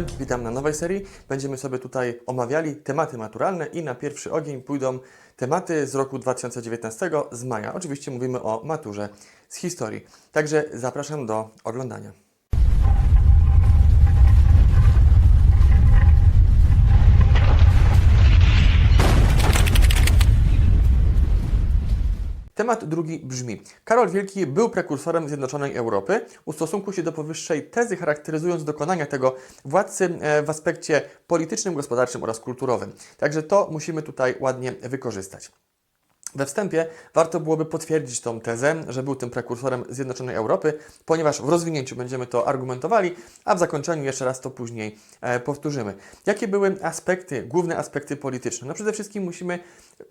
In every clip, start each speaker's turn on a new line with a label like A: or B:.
A: dobry, witam na nowej serii. Będziemy sobie tutaj omawiali tematy maturalne i na pierwszy ogień pójdą tematy z roku 2019 z maja. Oczywiście mówimy o maturze z historii. Także zapraszam do oglądania. Temat drugi brzmi: Karol Wielki był prekursorem Zjednoczonej Europy. Ustosunkuł się do powyższej tezy, charakteryzując dokonania tego władcy e, w aspekcie politycznym, gospodarczym oraz kulturowym. Także to musimy tutaj ładnie wykorzystać. We wstępie warto byłoby potwierdzić tą tezę, że był tym prekursorem Zjednoczonej Europy, ponieważ w rozwinięciu będziemy to argumentowali, a w zakończeniu jeszcze raz to później e, powtórzymy. Jakie były aspekty, główne aspekty polityczne? No przede wszystkim musimy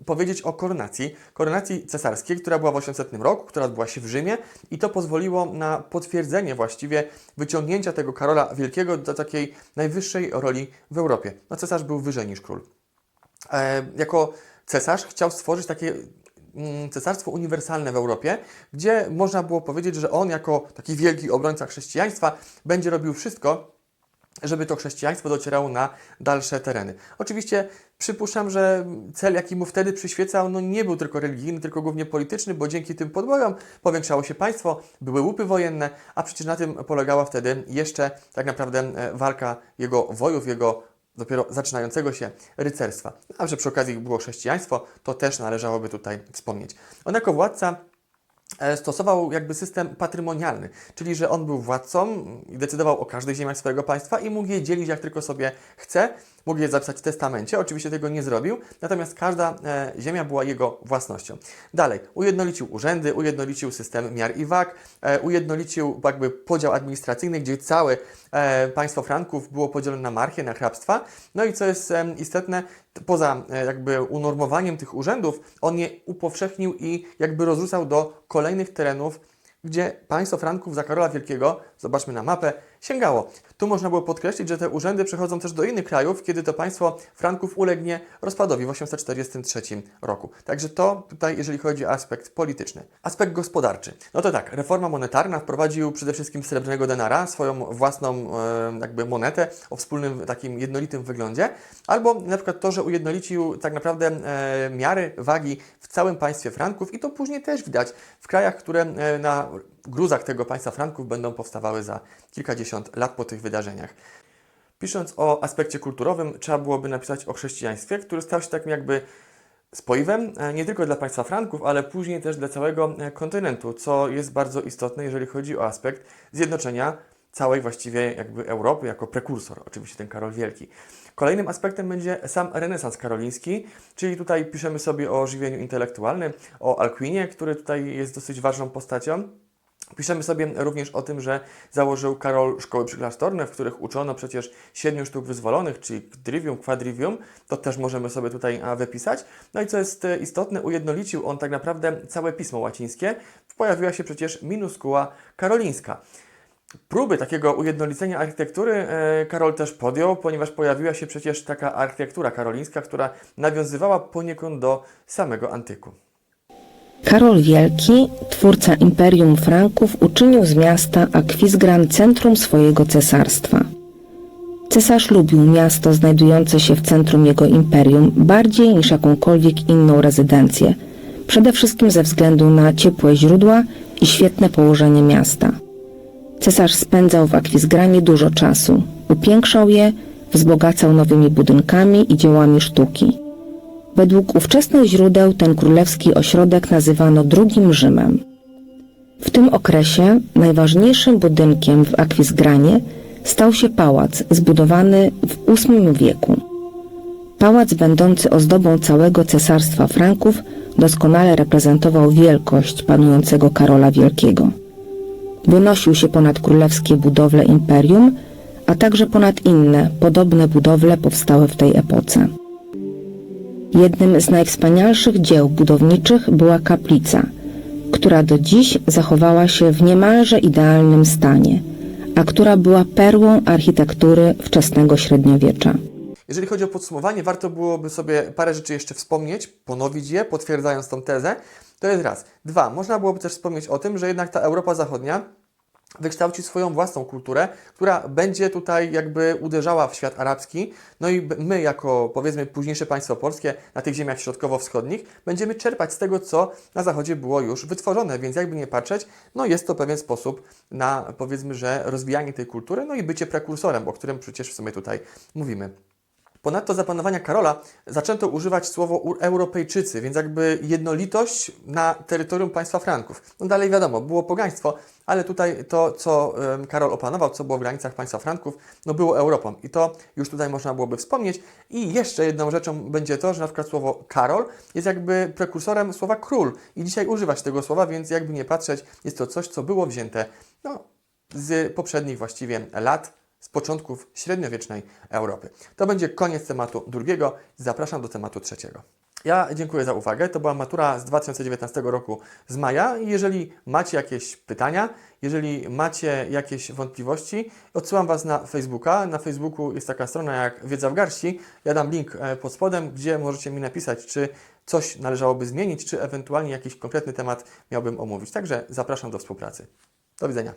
A: powiedzieć o koronacji, koronacji cesarskiej, która była w 800 roku, która odbyła się w Rzymie i to pozwoliło na potwierdzenie właściwie wyciągnięcia tego Karola Wielkiego do takiej najwyższej roli w Europie. No cesarz był wyżej niż król. E, jako cesarz chciał stworzyć takie mm, cesarstwo uniwersalne w Europie, gdzie można było powiedzieć, że on jako taki wielki obrońca chrześcijaństwa będzie robił wszystko, żeby to chrześcijaństwo docierało na dalsze tereny. Oczywiście przypuszczam, że cel, jaki mu wtedy przyświecał, no nie był tylko religijny, tylko głównie polityczny, bo dzięki tym podbojom powiększało się państwo, były łupy wojenne, a przecież na tym polegała wtedy jeszcze tak naprawdę e, walka jego wojów, jego dopiero zaczynającego się rycerstwa. A że przy okazji było chrześcijaństwo, to też należałoby tutaj wspomnieć. On jako władca e, stosował jakby system patrymonialny, czyli że on był władcą i decydował o każdej ziemiach swojego państwa i mógł je dzielić jak tylko sobie chce, mógł je zapisać w testamencie, oczywiście tego nie zrobił, natomiast każda e, ziemia była jego własnością. Dalej, ujednolicił urzędy, ujednolicił system miar i wag, e, ujednolicił jakby podział administracyjny, gdzie całe e, państwo Franków było podzielone na marchie, na hrabstwa. No i co jest istotne, poza jakby unormowaniem tych urzędów, on je upowszechnił i jakby rozrzucał do kolejnych terenów, gdzie państwo Franków za Karola Wielkiego, zobaczmy na mapę, sięgało. Tu można było podkreślić, że te urzędy przechodzą też do innych krajów, kiedy to państwo Franków ulegnie rozpadowi w 843 roku. Także to tutaj, jeżeli chodzi o aspekt polityczny. Aspekt gospodarczy. No to tak, reforma monetarna wprowadził przede wszystkim srebrnego denara, swoją własną jakby monetę o wspólnym takim jednolitym wyglądzie, albo na przykład to, że ujednolicił tak naprawdę miary wagi w całym państwie Franków i to później też widać w krajach, które na gruzach tego państwa Franków będą powstawały za kilkadziesiąt lat po tych wydarzeniach. Pisząc o aspekcie kulturowym, trzeba byłoby napisać o chrześcijaństwie, który stał się takim jakby spoiwem e, nie tylko dla państwa Franków, ale później też dla całego e, kontynentu, co jest bardzo istotne, jeżeli chodzi o aspekt zjednoczenia całej właściwie jakby Europy jako prekursor, oczywiście ten Karol Wielki. Kolejnym aspektem będzie sam renesans karoliński, czyli tutaj piszemy sobie o ożywieniu intelektualnym, o Alquinie, który tutaj jest dosyć ważną postacią. Piszemy sobie również o tym, że założył Karol szkoły przyklasztorne, w których uczono przecież siedmiu sztuk wyzwolonych, czyli trivium, quadrivium, to też możemy sobie tutaj wypisać. No i co jest e, istotne, ujednolicił on tak naprawdę całe pismo łacińskie. Pojawiła się przecież minuskuła karolińska. Próby takiego ujednolicenia architektury e, Karol też podjął, ponieważ pojawiła się przecież taka architektura karolińska, która nawiązywała poniekąd do samego antyku.
B: Karol Wielki, twórca Imperium Franków, uczynił z miasta Akwizgran centrum swojego cesarstwa. Cesarz lubił miasto znajdujące się w centrum jego imperium bardziej niż jakąkolwiek inną rezydencję, przede wszystkim ze względu na ciepłe źródła i świetne położenie miasta. Cesarz spędzał w Akwizgranie dużo czasu, upiększał je, wzbogacał nowymi budynkami i dziełami sztuki. Według ówczesnych źródeł ten królewski ośrodek nazywano drugim Rzymem. W tym okresie najważniejszym budynkiem w Akwizgranie stał się pałac zbudowany w VIII wieku. Pałac będący ozdobą całego cesarstwa Franków doskonale reprezentował wielkość panującego Karola Wielkiego. Wynosił się ponad królewskie budowle imperium, a także ponad inne podobne budowle powstałe w tej epoce. Jednym z najwspanialszych dzieł budowniczych była kaplica, która do dziś zachowała się w niemalże idealnym stanie, a która była perłą architektury wczesnego średniowiecza.
A: Jeżeli chodzi o podsumowanie, warto byłoby sobie parę rzeczy jeszcze wspomnieć, ponowić je, potwierdzając tą tezę. To jest raz. Dwa, można byłoby też wspomnieć o tym, że jednak ta Europa Zachodnia wykształcić swoją własną kulturę, która będzie tutaj jakby uderzała w świat arabski. No i my, jako powiedzmy późniejsze państwo polskie na tych ziemiach środkowo-wschodnich, będziemy czerpać z tego, co na zachodzie było już wytworzone. Więc jakby nie patrzeć, no jest to pewien sposób na powiedzmy, że rozwijanie tej kultury, no i bycie prekursorem, o którym przecież w sumie tutaj mówimy. Ponadto za panowania Karola zaczęto używać słowo Europejczycy, więc jakby jednolitość na terytorium państwa Franków. No dalej wiadomo, było pogaństwo, ale tutaj to, co Karol opanował, co było w granicach państwa Franków, no było Europą. I to już tutaj można byłoby wspomnieć. I jeszcze jedną rzeczą będzie to, że na przykład słowo Karol jest jakby prekursorem słowa król. I dzisiaj używać tego słowa, więc jakby nie patrzeć, jest to coś, co było wzięte no, z poprzednich właściwie lat początków średniowiecznej Europy. To będzie koniec tematu drugiego. Zapraszam do tematu trzeciego. Ja dziękuję za uwagę. To była matura z 2019 roku z maja. Jeżeli macie jakieś pytania, jeżeli macie jakieś wątpliwości, odsyłam Was na Facebooka. Na Facebooku jest taka strona jak Wiedza w garści. Ja dam link e, pod spodem, gdzie możecie mi napisać, czy coś należałoby zmienić, czy ewentualnie jakiś konkretny temat miałbym omówić. Także zapraszam do współpracy. Do widzenia.